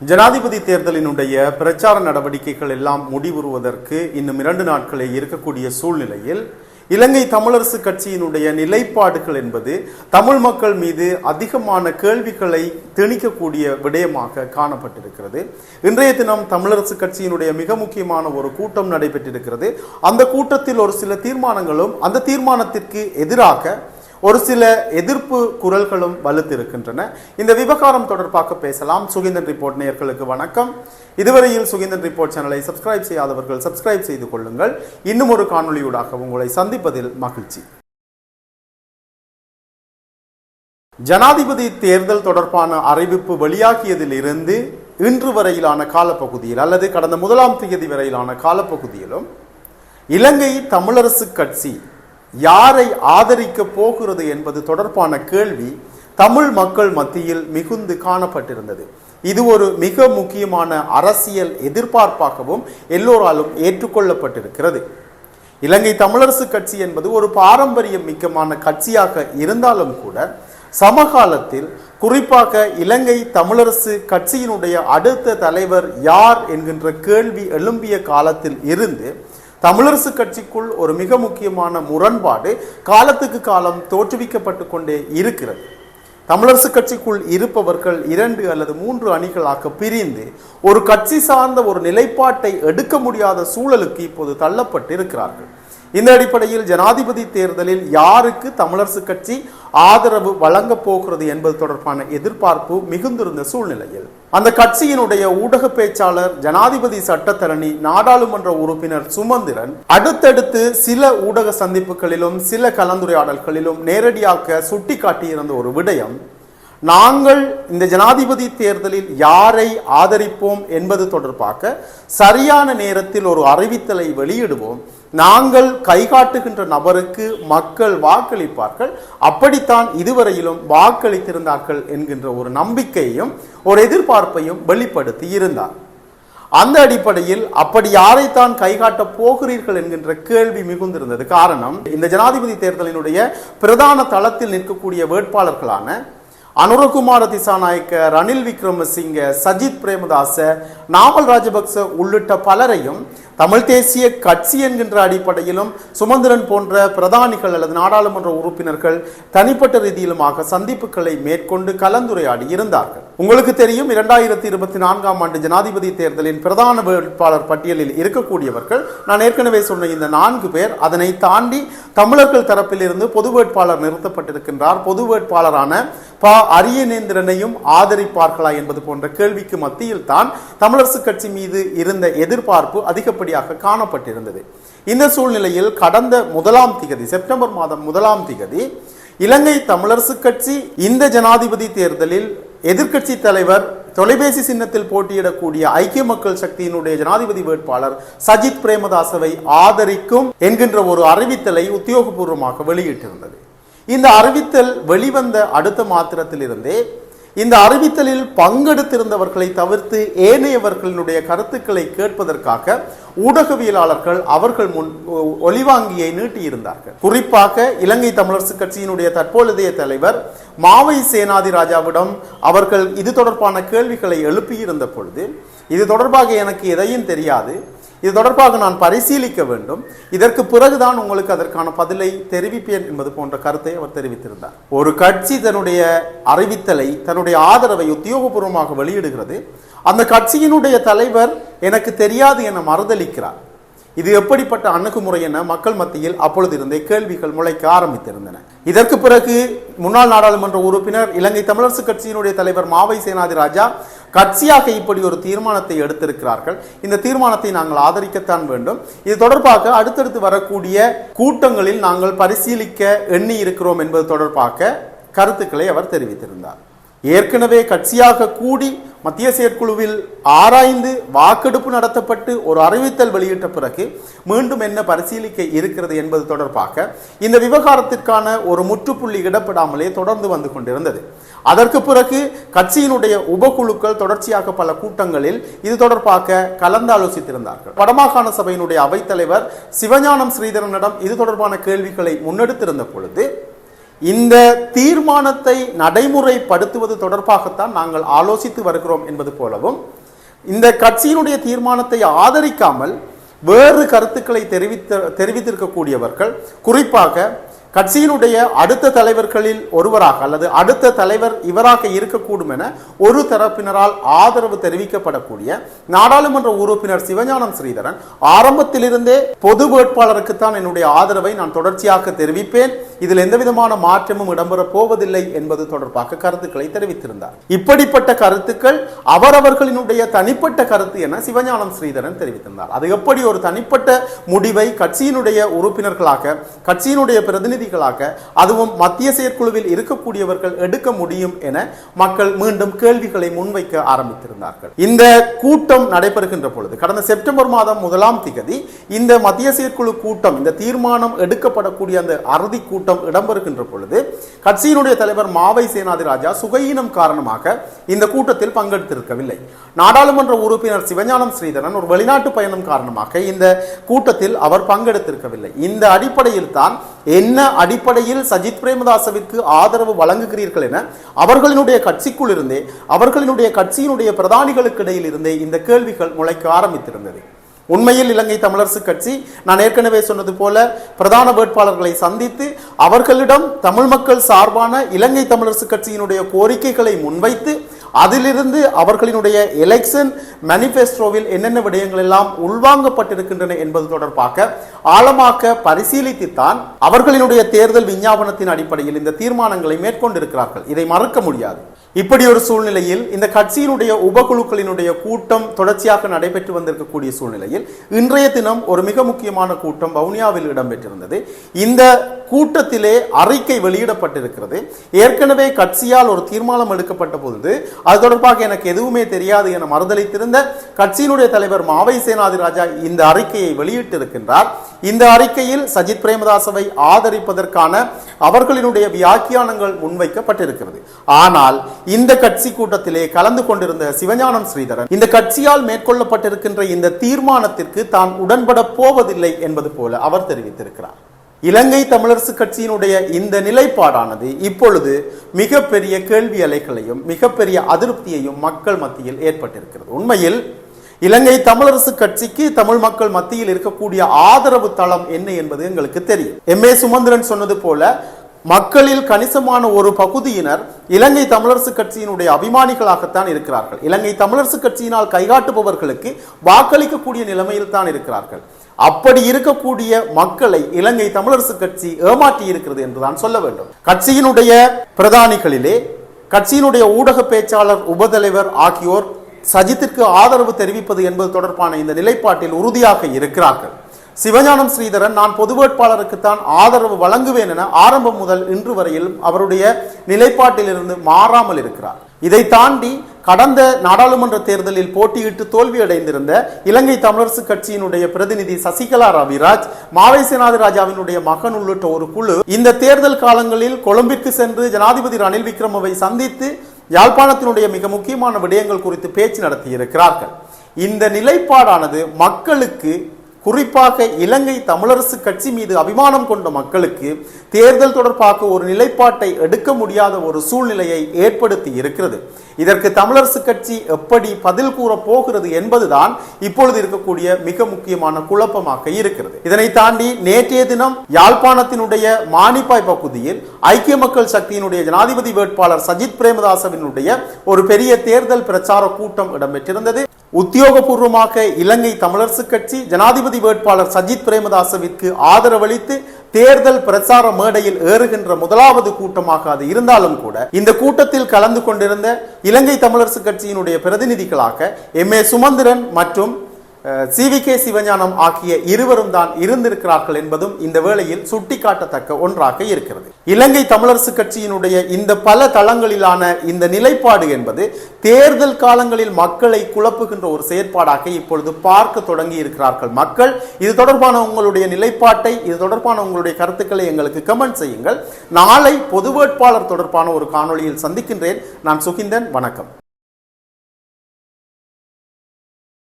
ஜனாதிபதி தேர்தலினுடைய பிரச்சார நடவடிக்கைகள் எல்லாம் முடிவுறுவதற்கு இன்னும் இரண்டு நாட்களே இருக்கக்கூடிய சூழ்நிலையில் இலங்கை தமிழரசு கட்சியினுடைய நிலைப்பாடுகள் என்பது தமிழ் மக்கள் மீது அதிகமான கேள்விகளை திணிக்கக்கூடிய விடயமாக காணப்பட்டிருக்கிறது. இன்றைய தினம் தமிழரசு கட்சியினுடைய மிக முக்கியமான ஒரு கூட்டம் நடைபெற்றிருக்கிறது. அந்த கூட்டத்தில் ஒரு சில தீர்மானங்களும் அந்த தீர்மானத்திற்கு எதிராக ஒரு சில எதிர்ப்பு குரல்களும் வலுத்திருக்கின்றன. இந்த விவகாரம் தொடர்பாக பேசலாம். சுகிந்தன் ரிப்போர்ட் நேயர்களுக்கு வணக்கம். இதுவரையில் சுகிந்தன் ரிப்போர்ட் சேனலை சப்ஸ்கிரைப் செய்யாதவர்கள் சப்ஸ்கிரைப் செய்து கொள்ளுங்கள். இன்னும் ஒரு காணொளியூடாக உங்களை சந்திப்பதில் மகிழ்ச்சி. ஜனாதிபதி தேர்தல் தொடர்பான அறிவிப்பு வெளியாகியதில் இருந்து இன்று வரையிலான காலப்பகுதியில் அல்லது கடந்த முதலாம் தேதி வரையிலான காலப்பகுதியிலும் இலங்கை தமிழரசு கட்சி யாரை ஆதரிக்க போகிறது என்பது தொடர்பான கேள்வி தமிழ் மக்கள் மத்தியில் மிகுந்து காணப்பட்டிருந்தது. இது ஒரு மிக முக்கியமான அரசியல் எதிர்பார்ப்பாகவும் எல்லோராலும் ஏற்றுக்கொள்ளப்பட்டிருக்கிறது. இலங்கை தமிழரசு கட்சி என்பது ஒரு பாரம்பரியம் மிக்கமான கட்சியாக இருந்தாலும் கூட சமகாலத்தில் குறிப்பாக இலங்கை தமிழரசு கட்சியினுடைய அடுத்த தலைவர் யார் என்கின்ற கேள்வி எழும்பிய காலத்தில் இருந்து தமிழரசு கட்சிக்குள் ஒரு மிக முக்கியமான முரண்பாடு காலத்துக்கு காலம் தோற்றுவிக்கப்பட்டு கொண்டே இருக்கிறது. தமிழரசு கட்சிக்குள் இருப்பவர்கள் இரண்டு அல்லது மூன்று அணிகளாக பிரிந்து ஒரு கட்சி சார்ந்த ஒரு நிலைப்பாட்டை எடுக்க முடியாத சூழலுக்கு இப்போது தள்ளப்பட்டிருக்கிறார்கள். இந்த அடிப்படையில் ஜனாதிபதி தேர்தலில் யாருக்கு தமிழரசு கட்சி ஆதரவு வழங்கப் போகிறது என்பது தொடர்பான எதிர்பார்ப்பு மிகுந்திருந்த சூழ்நிலையில் அந்த கட்சியினுடைய ஊடக பேச்சாளர் ஜனாதிபதி சட்டத்தரணி நாடாளுமன்ற உறுப்பினர் சுமந்திரன் அடுத்தடுத்து சில ஊடக சந்திப்புகளிலும் சில கலந்துரையாடல்களிலும் நேரடியாக சுட்டிக்காட்டியிருந்த ஒரு விடயம் நாங்கள் இந்த ஜனாதிபதி தேர்தலில் யாரை ஆதரிப்போம் என்பது தொடர்பாக சரியான நேரத்தில் ஒரு அறிவித்தலை வெளியிடுவோம். நாங்கள் கைகாட்டுகின்ற நபருக்கு மக்கள் வாக்களிப்பார்கள். அப்படித்தான் இதுவரையிலும் வாக்களித்திருந்தார்கள் என்கின்ற ஒரு நம்பிக்கையையும் ஒரு எதிர்பார்ப்பையும் வெளிப்படுத்தி இருந்தார். அந்த அடிப்படையில் அப்படி யாரைத்தான் கைகாட்டப் போகிறீர்கள் என்கின்ற கேள்வி மிகுந்திருந்தது காரணம் இந்த ஜனாதிபதி தேர்தலினுடைய பிரதான தளத்தில் நிற்கக்கூடிய வேட்பாளர்களான அனுரகுமார திசாநாயக்க ரணில் விக்ரமசிங்க சஜித் பிரேமதாச நாமல் ராஜபக்ச உள்ளிட்ட பலரையும் தமிழ் தேசிய கட்சி என்கின்ற அடிப்படையிலும் சுமந்திரன் போன்ற பிரதானிகள் அல்லது நாடாளுமன்ற உறுப்பினர்கள் தனிப்பட்ட ரீதியிலுமாக சந்திப்புகளை மேற்கொண்டு கலந்துரையாடி இருந்தார்கள். உங்களுக்கு தெரியும் இரண்டாயிரத்தி இருபத்தி நான்காம் ஆண்டு ஜனாதிபதி தேர்தலின் பிரதான வேட்பாளர் பட்டியலில் இருக்கக்கூடியவர்கள். நான் ஏற்கனவே சொன்ன இந்த நான்கு பேர் அதனை தாண்டி தமிழர்கள் தரப்பிலிருந்து பொது வேட்பாளர் நிறுத்தப்பட்டிருக்கின்றார். பொது வேட்பாளரான ப அரியநேந்திரனையும் ஆதரிப்பார்களா என்பது போன்ற கேள்விக்கு மத்தியில் தான் தமிழரசு கட்சி மீது இருந்த எதிர்பார்ப்பு அதிகப்படியாக காணப்பட்டிருந்தது. இந்த சூழ்நிலையில் கடந்த முதலாம் திகதி செப்டம்பர் மாதம் முதலாம் திகதி இலங்கை தமிழரசு கட்சி இந்த ஜனாதிபதி தேர்தலில் எதிர்க்கட்சி தலைவர் தொலைபேசி சின்னத்தில் போட்டியிடக்கூடிய ஐக்கிய மக்கள் சக்தியினுடைய ஜனாதிபதி வேட்பாளர் சஜித் பிரேமதாசவை ஆதரிக்கும் என்கின்ற ஒரு அறிவித்தலை உத்தியோகபூர்வமாக வெளியிட்டிருந்தது. இந்த அறிவித்தல் வெளிவந்த அடுத்த மாத்திரத்திலிருந்தே இந்த அறிவித்தலில் பங்கெடுத்திருந்தவர்களை தவிர்த்து ஏனையவர்களினுடைய கருத்துக்களை கேட்பதற்காக ஊடகவியலாளர்கள் அவர்கள் முன் ஒளிவாங்கியை நீட்டியிருந்தார்கள். குறிப்பாக இலங்கை தமிழரசு கட்சியினுடைய தற்பொழுதைய தலைவர் மாவை சேனாதி ராஜாவிடம் அவர்கள் இது தொடர்பான கேள்விகளை எழுப்பியிருந்த பொழுது இது தொடர்பாக எனக்கு எதையும் தெரியாது இது தொடர்பாக நான் பரிசீலிக்க வேண்டும். இதற்கு பிறகுதான் உங்களுக்கு அதற்கான பதிலை தெரிவிப்பேன் என்பது போன்ற கருத்தை அவர் தெரிவித்திருந்தார். ஒரு கட்சி தன்னுடைய அறிவித்தலை தன்னுடைய ஆதரவை உத்தியோகபூர்வமாக வெளியிடுகிறது. அந்த கட்சியினுடைய தலைவர் எனக்கு தெரியாது என மறுதளிக்கிறார் இது எப்படிப்பட்ட அணுகுமுறை என மக்கள் மத்தியில் அப்பொழுது இருந்தே கேள்விகள் முளைக்க ஆரம்பித்திருந்தன. இதற்கு பிறகு முன்னாள் நாடாளுமன்ற உறுப்பினர் இலங்கை தமிழரசு கட்சியினுடைய தலைவர் மாவை சேனாதி ராஜா கட்சியாக இப்படி ஒரு தீர்மானத்தை எடுத்திருக்கிறார்கள். இந்த தீர்மானத்தை நாங்கள் ஆதரிக்கத்தான் வேண்டும். இது தொடர்பாக அடுத்தடுத்து வரக்கூடிய கூட்டங்களில் நாங்கள் பரிசீலிக்க எண்ணி இருக்கிறோம் என்பது தொடர்பாக கருத்துக்களை அவர் தெரிவித்திருந்தார். ஏற்கனவே கட்சியாக கூடி மத்திய செயற்குழுவில் ஆராய்ந்து வாக்கெடுப்பு நடத்தப்பட்டு ஒரு அறிவித்தல் வெளியிட்ட பிறகு மீண்டும் என்ன பரிசீலிக்க இருக்கிறது என்பது தொடர்பாக இந்த விவகாரத்திற்கான ஒரு முற்றுப்புள்ளி இடப்படாமலே தொடர்ந்து வந்து கொண்டிருந்தது. அதற்கு பிறகு கட்சியினுடைய உபகுழுக்கள் தொடர்ச்சியாக பல கூட்டங்களில் இது தொடர்பாக கலந்தாலோசித்திருந்தார்கள். வடமாகாண சபையினுடைய அவைத்தலைவர் சிவஞானம் ஸ்ரீதரனிடம் இது தொடர்பான கேள்விகளை முன்னெடுத்திருந்த பொழுது இந்த தீர்மானத்தை நடைமுறைப்படுத்துவது தொடர்பாகத்தான் நாங்கள் ஆலோசித்து வருகிறோம் என்பது போலவும் இந்த கட்சியினுடைய தீர்மானத்தை ஆதரிக்காமல் வேறு கருத்துக்களை தெரிவித்த தெரிவித்திருக்கக்கூடியவர்கள் குறிப்பாக கட்சியினுடைய அடுத்த தலைவர்களில் ஒருவராக அல்லது அடுத்த தலைவர் இவராக இருக்கக்கூடும் என ஒரு தரப்பினரால் ஆதரவு தெரிவிக்கப்படக்கூடிய நாடாளுமன்ற உறுப்பினர் சிவஞானம் ஸ்ரீதரன் ஆரம்பத்திலிருந்தே பொது வேட்பாளருக்குத்தான் என்னுடைய ஆதரவை நான் தொடர்ச்சியாக தெரிவிப்பேன். இதில் எந்தவிதமான மாற்றமும் இடம்பெறப் போவதில்லை என்பது தொடர்பாக கருத்துக்களை தெரிவித்திருந்தார். இப்படிப்பட்ட கருத்துக்கள் அவரவர்களினுடைய தனிப்பட்ட கருத்து என சிவஞானம் ஸ்ரீதரன் தெரிவித்திருந்தார். அது எப்படி ஒரு தனிப்பட்ட முடிவை கட்சியினுடைய உறுப்பினர்களாக கட்சியினுடைய பிரதிநிதி பிரதிநிதிகளாக அதுவும் மத்திய செயற்குழுவில் இருக்கக்கூடியவர்கள் எடுக்க முடியும் என மக்கள் மீண்டும் கேள்விகளை முன்வைக்க ஆரம்பித்திருந்தார்கள். இந்த கூட்டம் நடைபெறுகின்ற பொழுது கடந்த செப்டம்பர் மாதம் முதலாம் திகதி இந்த மத்திய செயற்குழு கூட்டம் இந்த தீர்மானம் எடுக்கப்படக்கூடிய அந்த அறுதி கூட்டம் இடம்பெறுகின்ற பொழுது கட்சியினுடைய தலைவர் மாவை சேனாதி ராஜா சுகையினம் காரணமாக இந்த கூட்டத்தில் பங்கெடுத்திருக்கவில்லை. நாடாளுமன்ற உறுப்பினர் சிவஞானம் ஸ்ரீதரன் ஒரு வெளிநாட்டு பயணம் காரணமாக இந்த கூட்டத்தில் அவர் பங்கெடுத்திருக்கவில்லை. இந்த அடிப்படையில் தான் என்ன அடிப்படையில் சஜித் பிரேமதாசவிற்கு ஆதரவு வழங்குகிறீர்கள் என அவர்களினுடைய கட்சிக்குள் இருந்தே அவர்களினுடைய கட்சியினுடைய பிரதானிகளுக்கு இடையில் இருந்தே இந்த கேள்விகள் முளைக்க ஆரம்பித்திருந்தது. உண்மையில் இலங்கை தமிழரசு கட்சி நான் ஏற்கனவே சொன்னது போல பிரதான வேட்பாளர்களை சந்தித்து அவர்களிடம் தமிழ் மக்கள் சார்பான இலங்கை தமிழரசு கட்சியினுடைய கோரிக்கைகளை முன்வைத்து அதிலிருந்து அவர்களினுடைய எலெக்ஷன் மேனிஃபெஸ்டோவில் என்னென்ன விடயங்கள் எல்லாம் உள்வாங்கப்பட்டிருக்கின்றன என்பது தொடர்பாக ஆழமாக்க பரிசீலித்துத்தான் அவர்களினுடைய தேர்தல் விஞ்ஞாபனத்தின் அடிப்படையில் இந்த தீர்மானங்களை மேற்கொண்டிருக்கிறார்கள். இதை மறுக்க முடியாது. இப்படி ஒரு சூழ்நிலையில் இந்த கட்சியினுடைய உபகுழுக்களினுடைய கூட்டம் தொடர்ச்சியாக நடைபெற்று வந்திருக்கக்கூடிய சூழ்நிலையில் இன்றைய தினம் ஒரு மிக முக்கியமான கூட்டம் வவுனியாவில் இடம்பெற்றிருந்தது. இந்த கூட்டத்திலே அறிக்கை வெளியிடப்பட்டிருக்கிறது. ஏற்கனவே கட்சியால் ஒரு தீர்மானம் எடுக்கப்பட்ட பொழுது அது தொடர்பாக எனக்கு எதுவுமே தெரியாது என மறுதளித்திருந்த கட்சியினுடைய தலைவர் மாவை சேனாதி ராஜா இந்த அறிக்கையை வெளியிட்டிருக்கின்றார். இந்த அறிக்கையில் சஜித் பிரேமதாசவை ஆதரிப்பதற்கான அவர்களினுடைய வியாக்கியானங்கள் முன்வைக்கப்பட்டிருக்கிறது. ஆனால் இந்த கட்சி கூட்டத்திலே கலந்து கொண்டிருந்த சிவஞானம் ஸ்ரீதரன் இந்த கட்சியால் மேற்கொள்ளப்பட்டிருக்கின்ற இந்த தீர்மானத்திற்கு தான் உடன்பட போவதில்லை என்பது போல அவர் தெரிவித்திருக்கிறார். இலங்கை தமிழரசு கட்சியினுடைய இந்த நிலைப்பாடானது இப்பொழுது மிகப்பெரிய கேள்வி அலைகளையும் மிகப்பெரிய அதிருப்தியையும் மக்கள் மத்தியில் ஏற்பட்டிருக்கிறது. உண்மையில் இலங்கை தமிழரசு கட்சிக்கு தமிழ் மக்கள் மத்தியில் இருக்கக்கூடிய ஆதரவு தளம் என்ன என்பது எங்களுக்கு தெரியும். எம் ஏ சுமந்திரன் சொன்னது போல மக்களில் கணிசமான ஒரு பகுதியினர் இலங்கை தமிழரசு கட்சியினுடைய அபிமானிகளாகத்தான் இருக்கிறார்கள். இலங்கை தமிழரசு கட்சியினால் கைகாட்டுபவர்களுக்கு வாக்களிக்கக்கூடிய நிலைமையில் தான் இருக்கிறார்கள். அப்படி இருக்கக்கூடிய மக்களை இலங்கை தமிழரசு கட்சி ஏமாற்றி இருக்கிறது என்றுதான் சொல்ல வேண்டும். கட்சியினுடைய பிரதானிகளிலே கட்சியினுடைய ஊடக பேச்சாளர் உபதலைவர் ஆகியோர் சஜித்திற்கு ஆதரவு தெரிவிப்பது என்பது தொடர்பான இந்த நிலைப்பாட்டில் உறுதியாக இருக்கிறார்கள். சிவஞானம் ஸ்ரீதரன் நான் பொது வேட்பாளருக்குத்தான் ஆதரவு வழங்குவேன் என ஆரம்பம் முதல் இன்று வரையில் அவருடைய நிலைப்பாட்டிலிருந்து மாறாமல் இருக்கிறார். இதை தாண்டி கடந்த நாடாளுமன்ற தேர்தலில் போட்டியிட்டு தோல்வியடைந்திருந்த இலங்கை தமிழரசு கட்சியினுடைய பிரதிநிதி சசிகலா ரவிராஜ் மாவை சேனாதி ராஜாவினுடைய மகன் உள்ளிட்ட ஒரு குழு இந்த தேர்தல் காலங்களில் கொழும்பிற்கு சென்று ஜனாதிபதி ரணில் விக்ரமவை சந்தித்து யாழ்ப்பாணத்தினுடைய மிக முக்கியமான விடயங்கள் குறித்து பேச்சு நடத்தியிருக்கிறார்கள். இந்த நிலைப்பாடானது மக்களுக்கு குறிப்பாக இலங்கை தமிழரசு கட்சி மீது அபிமானம் கொண்ட மக்களுக்கு தேர்தல் தொடர்பாக ஒரு நிலைப்பாட்டை எடுக்க முடியாத ஒரு சூழ்நிலையை ஏற்படுத்தி இருக்கிறது. இதற்கு தமிழரசு கட்சி எப்படி பதில் கூற போகிறது என்பதுதான் இப்பொழுது இருக்கக்கூடிய மிக முக்கியமான குழப்பமாக இருக்கிறது. இதனை தாண்டி நேற்றைய தினம் யாழ்ப்பாணத்தினுடைய மானிப்பாய் பகுதியில் ஐக்கிய மக்கள் சக்தியினுடைய ஜனாதிபதி வேட்பாளர் சஜித் பிரேமதாசவினுடைய ஒரு பெரிய தேர்தல் பிரச்சார கூட்டம் இடம்பெற்றிருந்தது. உத்தியோகபூர்வமாக இலங்கை தமிழரசு கட்சி ஜனாதிபதி வேட்பாளர் சஜித் பிரேமதாசவிற்கு ஆதரவளித்து தேர்தல் பிரச்சார மேடையில் ஏறுகின்ற முதலாவது கூட்டமாக அது இருந்தாலும் கூட இந்த கூட்டத்தில் கலந்து கொண்டிருந்த இலங்கை தமிழரசு கட்சியினுடைய பிரதிநிதிகளாக எம் ஏ சுமந்திரன் மற்றும் சிவி கே சிவஞானம் ஆகிய இருவரும் தான் இருந்திருக்கிறார்கள் என்பதும் இந்த வேளையில் சுட்டிக்காட்டத்தக்க ஒன்றாக இருக்கிறது. இலங்கை தமிழரசு கட்சியினுடைய இந்த பல தளங்களிலான இந்த நிலைப்பாடு என்பது தேர்தல் காலங்களில் மக்களை குழப்புகின்ற ஒரு செயற்பாடாக இப்பொழுது பார்க்க தொடங்கி இருக்கிறார்கள். மக்கள் இது தொடர்பான உங்களுடைய நிலைப்பாட்டை இது தொடர்பான உங்களுடைய கருத்துக்களை எங்களுக்கு கமெண்ட் செய்யுங்கள். நாளை பொது வேட்பாளர் தொடர்பான ஒரு காணொளியில் சந்திக்கின்றேன். நான் சுகிந்தன் வணக்கம்.